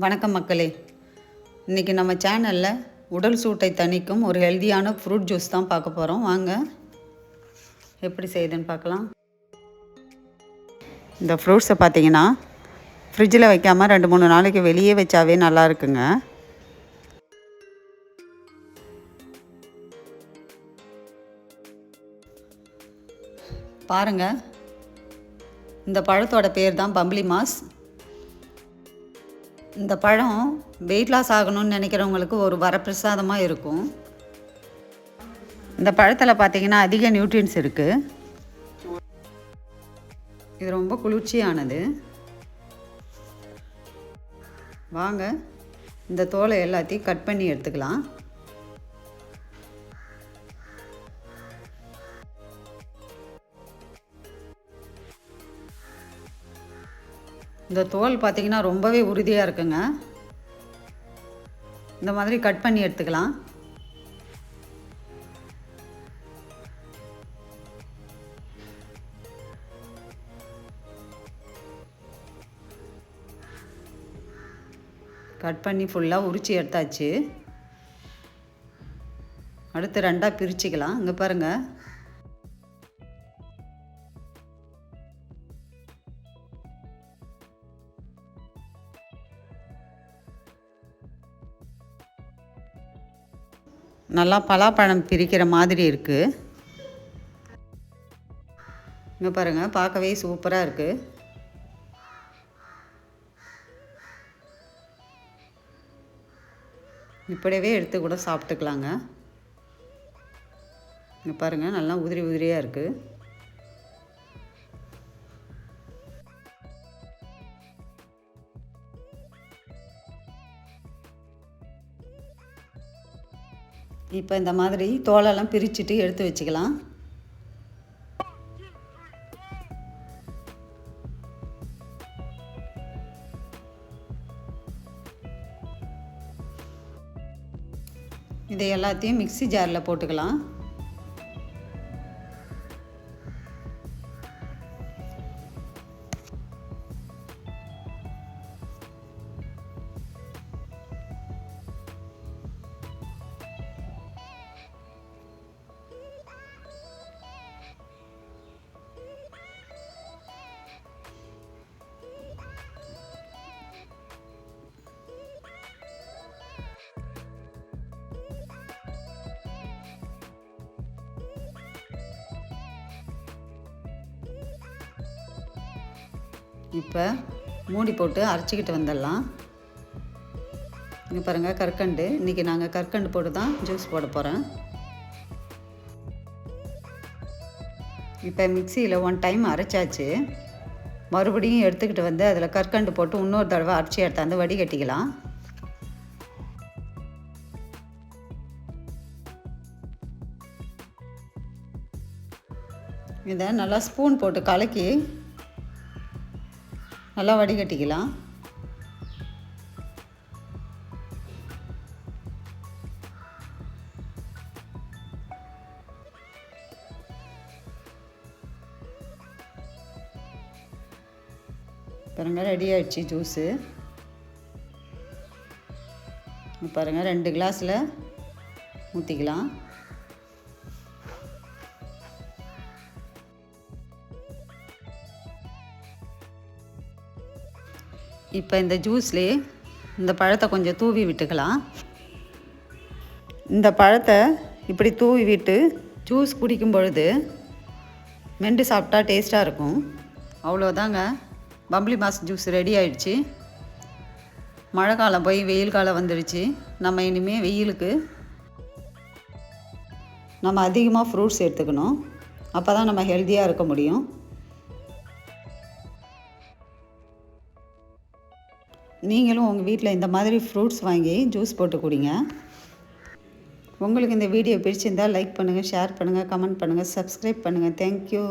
வணக்கம் மக்களே. இன்றைக்கி நம்ம சேனலில் உடல் சூட்டை தணிக்கும் ஒரு ஹெல்தியான ஃப்ரூட் ஜூஸ் தான் பார்க்க போகிறோம் வாங்க எப்படி செய்யுதுன்னு பார்க்கலாம். இந்த ஃப்ரூட்ஸை பார்த்தீங்கன்னா ஃப்ரிட்ஜில் வைக்காமல் ரெண்டு மூணு நாளைக்கு வெளியே வச்சாவே நல்லா இருக்குங்க. பாருங்கள் இந்த பழத்தோட பேர் தான் பம்பளி மாஸ். இந்த பழம் வெயிட் லாஸ் ஆகணும்னு நினைக்கிறவங்களுக்கு ஒரு வரப்பிரசாதமாக இருக்கும். இந்த பழத்தில் பார்த்தீங்கன்னா அதிக நியூட்ரியன்ஸ் இருக்குது இது ரொம்ப குளிர்ச்சியானது. வாங்க இந்த தோலை எல்லாத்தையும் கட் பண்ணி எடுத்துக்கலாம். இந்த தோல் பார்த்திங்கன்னா ரொம்பவே உறுதியாக இருக்குங்க. இந்த மாதிரி கட் பண்ணி எடுத்துக்கலாம். கட் பண்ணி ஃபுல்லாக உரித்து எடுத்தாச்சு. அடுத்து ரெண்டாக பிரிச்சுக்கலாம். இங்கே பாருங்கள் நல்லா பலாப்பழம் பிரிக்கிற மாதிரி இருக்குது இங்கே பாருங்கள் பார்க்கவே சூப்பராக இருக்குது இப்படியவே எடுத்து கூட சாப்பிட்டுக்கலாங்க. இங்கே பாருங்கள் நல்லா உதிரி உதிரியாக இருக்குது இப்போ இந்த மாதிரி தோலெல்லாம் பிரிச்சுட்டு எடுத்து வச்சுக்கலாம். இதை எல்லாத்தையும் மிக்ஸி ஜாரில் போட்டுக்கலாம். இப்போ மூடி போட்டு அரைச்சிக்கிட்டு வந்துடலாம். இங்கே பாருங்கள் கற்கண்டு. இன்றைக்கி நாங்கள் கற்கண்டு போட்டு தான் ஜூஸ் போட போகிறேன் இப்போ மிக்சியில் ஒன் டைம் அரைச்சாச்சு. மறுபடியும் எடுத்துக்கிட்டு வந்து அதில் கற்கண்டு போட்டு இன்னொரு தடவை அரைச்சி எடுத்தாந்து வடிகட்டிக்கலாம். இதை நல்லா ஸ்பூன் போட்டு கலக்கி நல்லா வடிகட்டிக்கலாம் பாருங்கள் ரெடி ஆயிடுச்சு ஜூஸு பாருங்கள் ரெண்டு கிளாஸில் ஊற்றிக்கலாம் இப்போ இந்த ஜூஸ்லேயே இந்த பழத்தை கொஞ்சம் தூவி விட்டுக்கலாம். இந்த பழத்தை இப்படி தூவி விட்டு ஜூஸ் குடிக்கும் பொழுது மெண்டு சாப்பிட்டா டேஸ்ட்டாக இருக்கும். அவ்வளோதாங்க. பம்பளி மாஸ் ஜூஸ் ரெடி ஆயிடுச்சு. மழை காலம் போய் வெயில் காலம் வந்துடுச்சு. நம்ம இனிமேல் வெயிலுக்கு நம்ம அதிகமாக ஃப்ரூட்ஸ் எடுத்துக்கணும். அப்போ தான் நம்ம ஹெல்த்தியாக இருக்க முடியும். நீங்களும் உங்கள் வீட்டில் இந்த மாதிரி ஃப்ரூட்ஸ் வாங்கி ஜூஸ் போட்டு குடிங்க. உங்களுக்கு இந்த வீடியோ பிடிச்சிருந்தால் லைக் பண்ணுங்கள் ஷேர் பண்ணுங்கள் கமெண்ட் பண்ணுங்கள் சப்ஸ்கிரைப் பண்ணுங்கள் தேங்க்யூ